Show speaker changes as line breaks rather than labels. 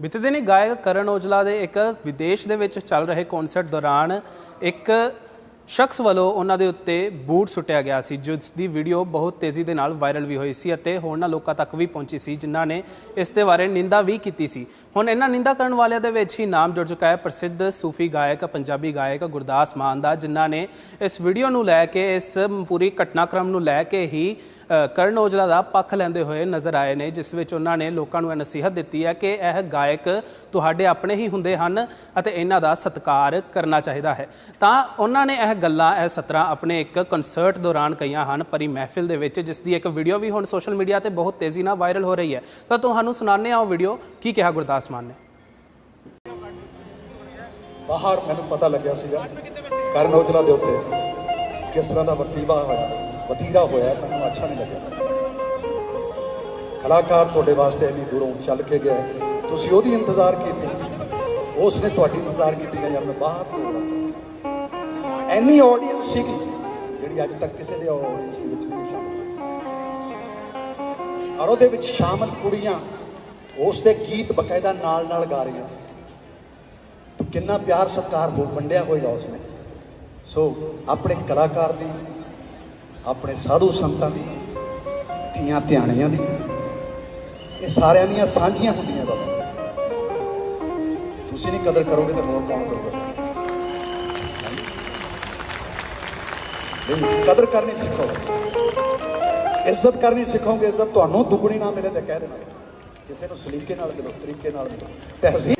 ਬੀਤੇ ਦਿਨੀ ਗਾਇਕ ਕਰਨ ਔਜਲਾ ਦੇ ਇੱਕ ਵਿਦੇਸ਼ ਦੇ ਵਿੱਚ ਚੱਲ ਰਹੇ ਕਨਸਰਟ ਦੌਰਾਨ ਇੱਕ ਸ਼ਖਸ ਵੱਲੋਂ ਉਹਨਾਂ ਦੇ ਉੱਤੇ ਬੂਟ ਸੁੱਟਿਆ ਗਿਆ ਸੀ, ਜਿਸ ਦੀ ਵੀਡੀਓ ਬਹੁਤ ਤੇਜ਼ੀ ਦੇ ਨਾਲ ਵਾਇਰਲ ਵੀ ਹੋਈ ਸੀ ਅਤੇ ਹੋਰਨਾਂ ਲੋਕਾਂ ਤੱਕ ਵੀ ਪਹੁੰਚੀ ਸੀ, ਜਿਨ੍ਹਾਂ ਨੇ ਇਸ ਦੇ ਬਾਰੇ ਨਿੰਦਾ ਵੀ ਕੀਤੀ ਸੀ। ਹੁਣ ਇਹਨਾਂ ਨਿੰਦਾ ਕਰਨ ਵਾਲਿਆਂ ਦੇ ਵਿੱਚ ਹੀ ਨਾਮ ਜੁੜ ਚੁੱਕਾ ਹੈ, ਪ੍ਰਸਿੱਧ ਸੂਫੀ ਗਾਇਕ, ਪੰਜਾਬੀ ਗਾਇਕ ਗੁਰਦਾਸ ਮਾਨ ਦਾ, ਜਿਨ੍ਹਾਂ ਨੇ ਇਸ ਵੀਡੀਓ ਨੂੰ ਲੈ ਕੇ, ਇਸ ਪੂਰੀ ਘਟਨਾਕ੍ਰਮ ਨੂੰ ਲੈ ਕੇ ਹੀ ਕਰਨ ਔਜਲਾ ਦਾ ਪੱਖ ਲੈਂਦੇ ਹੋਏ ਨਜ਼ਰ ਆਏ ਨੇ, ਜਿਸ ਵਿੱਚ ਉਹਨਾਂ ਨੇ ਲੋਕਾਂ ਨੂੰ ਇਹ ਨਸੀਹਤ ਦਿੱਤੀ ਹੈ ਕਿ ਇਹ ਗਾਇਕ ਤੁਹਾਡੇ ਆਪਣੇ ਹੀ ਹੁੰਦੇ ਹਨ ਅਤੇ ਇਹਨਾਂ ਦਾ ਸਤਿਕਾਰ ਕਰਨਾ ਚਾਹੀਦਾ ਹੈ। ਤਾਂ ਉਹਨਾਂ ਨੇ ਇਹ ਗੱਲਾਂ, ਇਹ ਸਤਰਾਂ ਆਪਣੇ ਇੱਕ ਕਨਸਰਟ ਦੌਰਾਨ ਕਹੀਆਂ ਹਨ ਪਰੀ ਮਹਿਫਿਲ ਦੇ ਵਿੱਚ, ਜਿਸ ਦੀ ਇੱਕ ਵੀਡੀਓ ਵੀ ਹੁਣ ਸੋਸ਼ਲ ਮੀਡੀਆ ਤੇ ਬਹੁਤ ਤੇਜ਼ੀ ਨਾਲ ਵਾਇਰਲ ਹੋ ਰਹੀ ਹੈ। ਤਾਂ ਤੁਹਾਨੂੰ ਸੁਣਾਉਂਦੇ ਹਾਂ ਉਹ ਵੀਡੀਓ ਕੀ ਕਿਹਾ ਗੁਰਦਾਸ ਮਾਨ ਨੇ?
ਬਾਹਰ ਮੈਨੂੰ ਪਤਾ ਲੱਗਿਆ ਸੀਗਾ, ਕਰਨ ਔਜਲਾ ਦੇ ਉੱਤੇ, ਕਿਸ ਤਰ੍ਹਾਂ ਦਾ ਵਤੀਰਾ ਹੋਇਆ ਵਤੀਰਾ ਹੋਇਆ, ਮੈਨੂੰ ਅੱਛਾ ਨਹੀਂ ਲੱਗਿਆ। ਕਲਾਕਾਰ ਤੁਹਾਡੇ ਵਾਸਤੇ ਇੰਨੀ ਦੂਰੋਂ ਚੱਲ ਕੇ ਗਿਆ ਤੁਸੀਂ ਉਹਦੀ ਇੰਤਜ਼ਾਰ ਕੀਤੀ ਉਸ ਨੇ ਤੁਹਾਡੀ ਇੰਤਜ਼ਾਰ ਕੀਤੀ ਕਿ ਯਾਰ ਮੈਂ ਬਾਹਰ ਤੋਂ ਐਨੀ ਆਡੀਅנס ਸੀਗੀ ਜਿਹੜੀ ਅੱਜ ਤੱਕ ਕਿਸੇ ਦੇ ਆਡੀਅנਸ ਦੇ ਵਿੱਚ ਨਹੀਂ ਸ਼ਾਮਲ ਔਰ ਉਹਦੇ ਵਿੱਚ ਸ਼ਾਮਲ ਕੁੜੀਆਂ ਉਸ ਦੇ ਗੀਤ ਬਕਾਇਦਾ ਨਾਲ ਨਾਲ ਗਾ ਰਹੀਆਂ ਸੀ। ਤੋ ਕਿੰਨਾ ਪਿਆਰ ਸਤਕਾਰ ਹੋ ਵੰਡਿਆ ਹੋਇਆ ਉਸਨੇ। ਸੋ ਆਪਣੇ ਕਲਾਕਾਰ ਦੀ, ਆਪਣੇ ਸਾਧੂ ਸੰਤਾਂ ਦੀ, ਧੀਆਂ ਧਿਆਣੀਆਂ ਦੀ, ਇਹ ਸਾਰਿਆਂ ਦੀਆਂ ਸਾਂਝੀਆਂ ਹੁੰਦੀਆਂ ਬਾਬਾ। ਤੁਸੀਂ ਨਹੀਂ ਕਦਰ ਕਰੋਗੇ ਤਾਂ ਹੋਰ ਕੌਣ ਕਰੂਗਾ ਨਹੀਂ ਕਦਰ ਕਰਨੀ ਸਿੱਖੋ ਇੱਜ਼ਤ ਕਰਨੀ ਸਿੱਖੋਗੇ, ਇੱਜ਼ਤ ਤੁਹਾਨੂੰ ਦੁੱਗਣੀ ਨਾ ਮਿਲੇ ਤਾਂ ਕਹਿ ਦੇਣਾ ਕਿਸੇ ਨੂੰ ਸਲੀਕੇ ਨਾਲ ਮਿਲੋ ਤਰੀਕੇ ਨਾਲ ਮਿਲੋ ਤਹਿਜ਼ੀਬ